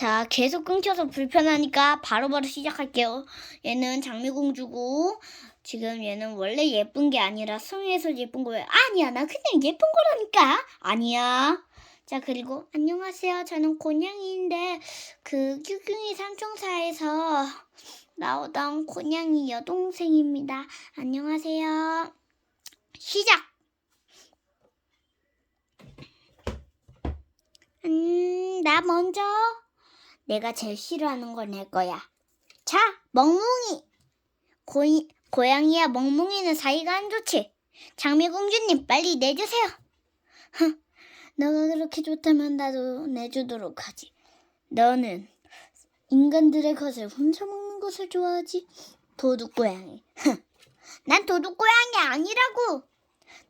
자, 계속 끊겨서 불편하니까 바로 바로 시작할게요. 얘는 장미공주고, 지금 얘는 원래 예쁜 게 아니라 성에서 예쁜 거예요. 아니야, 나 그냥 예쁜 거라니까. 아니야. 자, 그리고 안녕하세요. 저는 곤양이인데, 그 큐큐이 삼총사에서 나오던 곤양이 여동생입니다. 안녕하세요. 시작! 음, 나 먼저. 내가 제일 싫어하는 걸 낼 거야. 자, 멍뭉이. 고이, 고양이야 멍뭉이는 사이가 안 좋지. 장미공주님 빨리 내주세요. 흥, 너가 그렇게 좋다면 나도 내주도록 하지. 너는 인간들의 것을 훔쳐 먹는 것을 좋아하지. 도둑 고양이. 흥, 난 도둑 고양이 아니라고.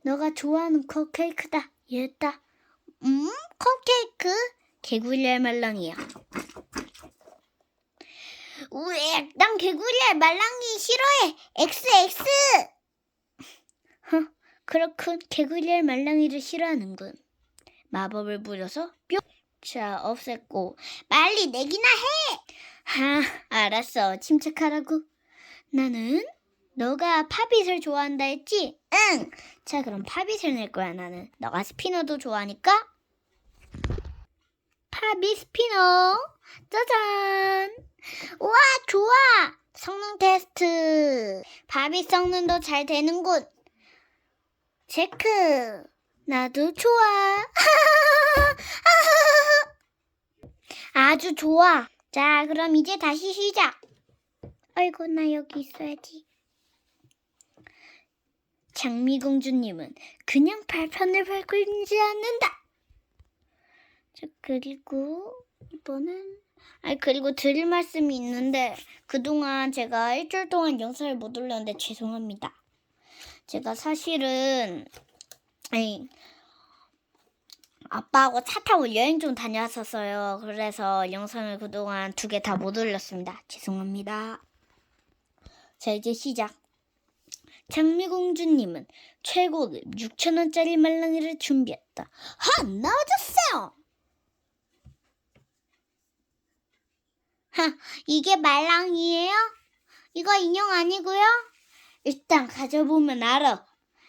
너가 좋아하는 컵케이크다. 얘다. 음, 컵케이크? 개구리알 말랑이야. 우에, 난 개구리알 말랑이 싫어해. XX. 허, 그렇군. 개구리알 말랑이를 싫어하는군. 마법을 부려서 뿅. 자, 없앴고. 빨리 내기나 해. 하, 알았어. 침착하라고. 나는 너가 팝잇을 좋아한다 했지? 응. 자, 그럼 팝잇을 낼 거야, 나는. 너가 스피너도 좋아하니까. 팝잇 스피너. 짜잔. 우와, 좋아. 성능 테스트. 팝잇 성능도 잘 되는군. 체크. 나도 좋아. 아주 좋아. 자, 그럼 이제 다시 시작. 아이고, 나 여기 있어야지. 장미공주님은 그냥 발판을 밟고 있지 않는다. 자, 그리고 이번엔 아 그리고 드릴 말씀이 있는데 그동안 제가 일주일 동안 영상을 못 올렸는데 죄송합니다. 제가 사실은 아니 아빠하고 차 타고 여행 좀 다녔었어요. 그래서 영상을 그동안 두 개 다 못 올렸습니다. 죄송합니다. 자 이제 시작. 장미공주님은 최고급 6천원짜리 말랑이를 준비했다. 하! 나와주세요! 하! 이게 말랑이에요? 이거 인형 아니고요? 일단 가져보면 알아.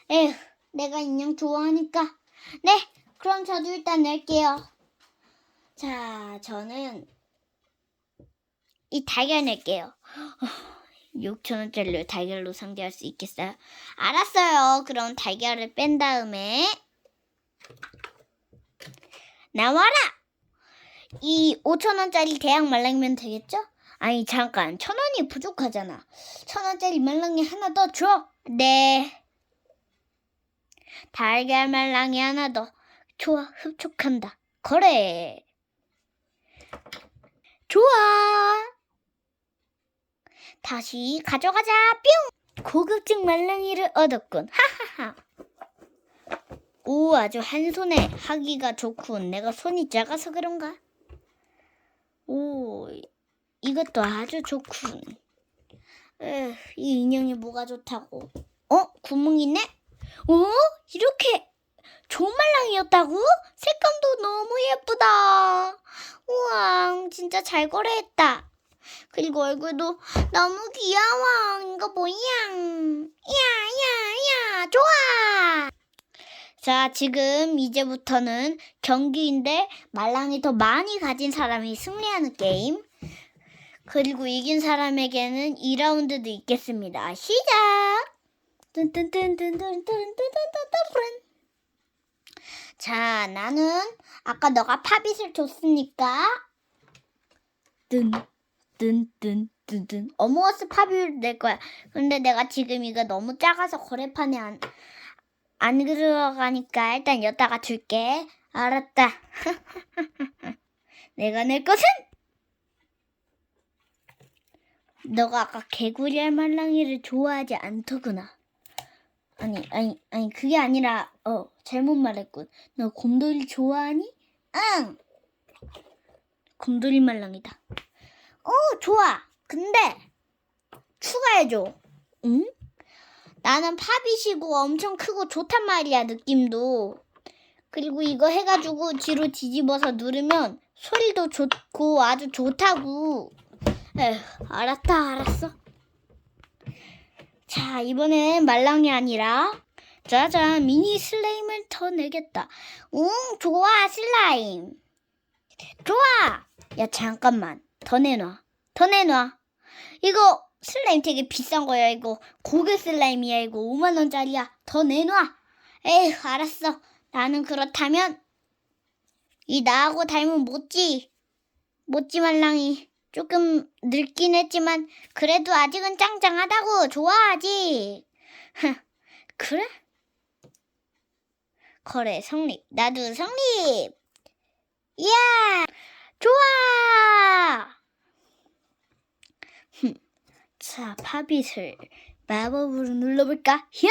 에휴, 내가 인형 좋아하니까. 네, 그럼 저도 일단 낼게요. 자, 저는 이 달걀 낼게요. 6천원짜리를 달걀로 상대할 수 있겠어요? 알았어요. 그럼 달걀을 뺀 다음에 나와라! 이 5천원짜리 대양 말랑이면 되겠죠? 아니 잠깐 천원이 부족하잖아. 천원짜리 말랑이 하나 더 줘. 네. 달걀 말랑이 하나 더. 좋아 흡족한다. 그래. 좋아. 다시 가져가자. 뿅! 고급진 말랑이를 얻었군. 하하하. 오, 아주 한 손에 하기가 좋군. 내가 손이 작아서 그런가? 오, 이것도 아주 좋군. 에휴, 이 인형이 뭐가 좋다고. 어? 구멍 있네? 어? 이렇게 좋은 말랑이였다고? 색감도 너무 예쁘다. 우와, 진짜 잘 거래했다. 그리고 얼굴도 너무 귀여워. 이거 뭐야? 야, 야, 야, 좋아. 자, 지금 이제부터는 경기인데 말랑이 더 많이 가진 사람이 승리하는 게임. 그리고 이긴 사람에게는 2라운드도 있겠습니다. 시작! 뚠뚠뚠뚠뚠뚠뚠뚠뚠 자, 나는 아까 너가 팝잇을 줬으니까 뜬, 뜬, 뜬, 뜬, 뜬. 어머어스 팝잇을 낼 거야. 근데 내가 지금 이거 너무 작아서 거래판에 안, 안 들어가니까 일단 여기다가 줄게. 알았다. 내가 낼 것은? 너가 아까 개구리 알 말랑이를 좋아하지 않더구나. 아니, 아니, 아니, 그게 아니라, 어, 잘못 말했군. 너 곰돌이 좋아하니? 응! 곰돌이 말랑이다. 어, 좋아. 근데, 추가해줘. 응? 나는 팝이시고 엄청 크고 좋단 말이야, 느낌도. 그리고 이거 해가지고 뒤로 뒤집어서 누르면 소리도 좋고 아주 좋다고. 에휴, 알았다, 알았어. 자, 이번엔 말랑이 아니라 짜잔 미니 슬라임을 더 내겠다. 응, 좋아 슬라임. 좋아. 야 잠깐만, 더 내놔, 더 내놔. 이거 슬라임 되게 비싼 거야 이거 고급 슬라임이야 이거 5만 원짜리야. 더 내놔. 에휴, 알았어. 나는 그렇다면 이 나하고 닮은 모찌 모찌 말랑이 조금 늙긴 했지만 그래도 아직은 짱짱하다고 좋아 아직 그래? 거래 성립 나도 성립 이야 좋아 흠. 자 파빗을 마법으로 눌러볼까?